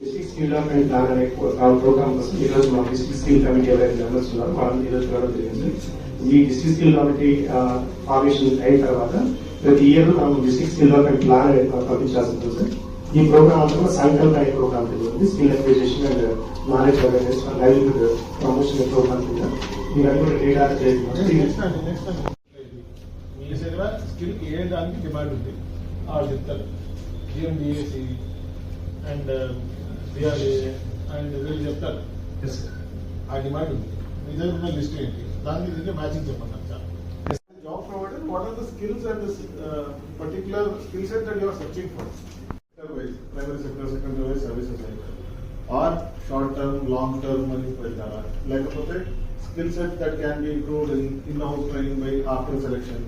Plan programme కోసం ఈ రోజు మా డిస్ట్రిక్ట్ స్కిల్ కమిటీ ఎవరైతే మెంబర్స్ ఉన్నారో వాళ్ళని ఈ జరిగింది ఈ డిస్ట్రిక్ట్ స్కిల్ కమిటీ ఫార్మేషన్ అయిన తర్వాత ప్రతి ఇయర్ మనం డిస్ట్రిక్ట్ డెవలప్మెంట్ ప్లాన్ పంపించాల్సి ఉంటుంది సార్ ఈ ప్రోగ్రామ్ అంతా కూడా సంకల్ప అనే ప్రోగ్రామ్ జరుగుతుంది skill acquisition and knowledge awareness livelihood promotion program కింద అన్ని కూడా డేటా చేస్తున్నారు స్కిల్ ఏ దానికి డిమాండ్ ఉంది ఆ చెప్తారు జిఎండిఏసి అండ్ బిఆర్ఏ అండ్ వీళ్ళు చెప్తారు. ఆ డిమాండ్ ఉంది. మీ దగ్గర ఉన్న లిస్ట్ ఏంటి? దాని మ్యాచింగ్ చెప్పండి నాకు చాలా job provider what are the skills and particular skill set that you are searching for sector wise primary sector secondary wise services are short term long term అని వెళ్తారా? లేకపోతే skill set that can be improved in in house training by after selection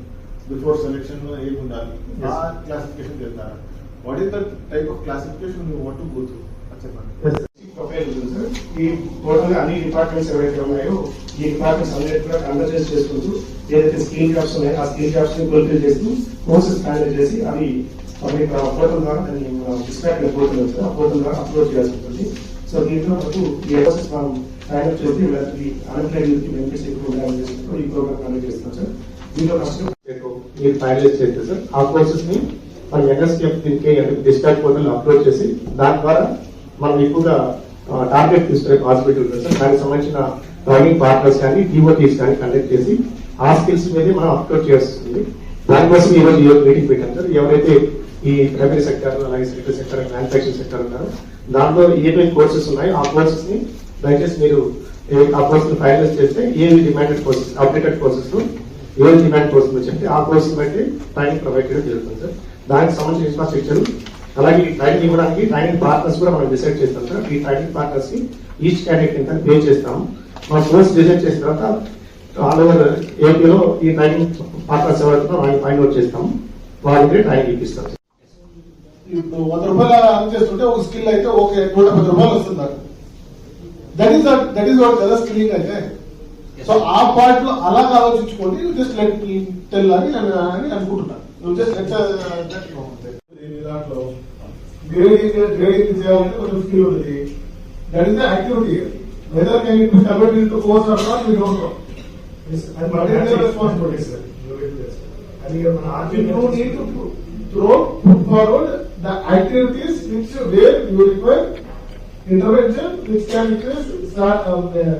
before selection ఏమి ఉండాలి ఆ classification వెళ్తారా? What is the type of classification you want to go through sir ఈ total అన్ని departments ఏవైతే ఉన్నాయో ఈ డిపార్ట్మెంట్స్ అన్నిటి కూడా కన్వర్జెన్స్ చేసుకుంటూ ఏదైతే స్కిల్ జాబ్స్ ఉన్నాయో ఆ స్కిల్ జాబ్స్ని ఫుల్ఫిల్ చేస్తూ కోర్సెస్ ప్లాన్ చేసి అవి పబ్లిక్ పోర్టల్ ద్వారా దాన్ని డిస్క్రైబ్ పోర్టల్ ఆ పోర్టల్ ద్వారా అప్లోడ్ చేయాల్సి ఉంటుంది. సో దీంట్లో మనకు ఈ కోర్సెస్ మనం సైన్ చేసి వీళ్ళకి అన్ఎంప్లాయిడ్ యూత్ బెనిఫిట్స్ ఎక్కువ ఉండాలని చేసుకుంటూ ఈ ప్రోగ్రామ్ కండక్ట్ చేస్తున్నాం సార్ దీంట్లో ఫస్ట్ మీరు ఫైనలైజ్ చేస్తే సార్ ఆ కోర్సెస్ని మన ఎన్ఎస్కేఎఫ్ దీనికి డిస్పాచ్ పోర్టల్ అప్లోడ్ చేసి దాని ద్వారా మనం ఎక్కువగా టార్గెట్ తీసుకునే హాస్పిటల్ ఉంటుంది సార్ దానికి సంబంధించిన ట్రైనింగ్ పార్ట్నర్స్ కానీ టీఓటీస్ కానీ కండక్ట్ చేసి ఆ స్కిల్స్ మీదే మనం అప్లోడ్ చేస్తుంది దానికోసం ఈ రోజు ఈ రోజు మీటింగ్ పెట్టాం సార్ ఎవరైతే ఈ ప్రైమరీ సెక్టర్ అలాగే సెక్టర్ సెక్టర్ మ్యానుఫాక్చరింగ్ సెక్టర్ ఉన్నారు దాంట్లో ఏమేమి కోర్సెస్ ఉన్నాయో ఆ కోర్సెస్ని దయచేసి మీరు ఆ కోర్స్ ఫైనలైజ్ చేస్తే ఏవి డిమాండెడ్ కోర్సెస్ అప్డేటెడ్ కోర్సెస్ ఏది డిమాండ్ కోర్సెస్ చెప్తే ఆ కోర్స్ బట్టి ట్రైనింగ్ ప్రొవైడ్ చేయడం జరుగుతుంది సార్ దానికి సంబంధించిన ఇన్ఫ్రాస్ట్రక్చర్ అలాగే ఈ ట్రైనింగ్ ఇవ్వడానికి ట్రైనింగ్ పార్ట్నర్స్ కూడా మనం డిసైడ్ చేస్తాం సార్. ఈ ట్రైనింగ్ పార్ట్నర్స్కి ఈచ్ క్యాండిడేట్ ఎంత పే చేస్తాము మన కోర్స్ డిజైన్ చేసిన తర్వాత ఆల్ ఓవర్ ఏపీలో ఈ ట్రైనింగ్ పార్ట్నర్స్ ఎవరైతే వాళ్ళని ఫైండ్ అవుట్ చేస్తాము వాళ్ళకి ట్రైనింగ్ ఇప్పిస్తాం. సార్ ఇప్పుడు వంద రూపాయలు అర్న్ చేస్తుంటే ఒక స్కిల్ అయితే ఓకే నూట పది రూపాయలు వస్తుంది నాకు that is that is what కదా స్కిల్లింగ్ అయితే. సో ఆ పార్ట్లో అలా ఆలోచించుకోండి. జస్ట్ లైక్ టెల్ అని నేను అని అనుకుంటున్నాను జస్ట్ దాంట్లో గ్రేడింగ్ గ్రేడింగ్ చేయాలంటే కొంచెం స్కిల్ ఉంది that is activity whether can it convert into course or not we don't know responsibility, sir. అది మన You don't need to throw forward the activities which where you require intervention which can start, um, uh,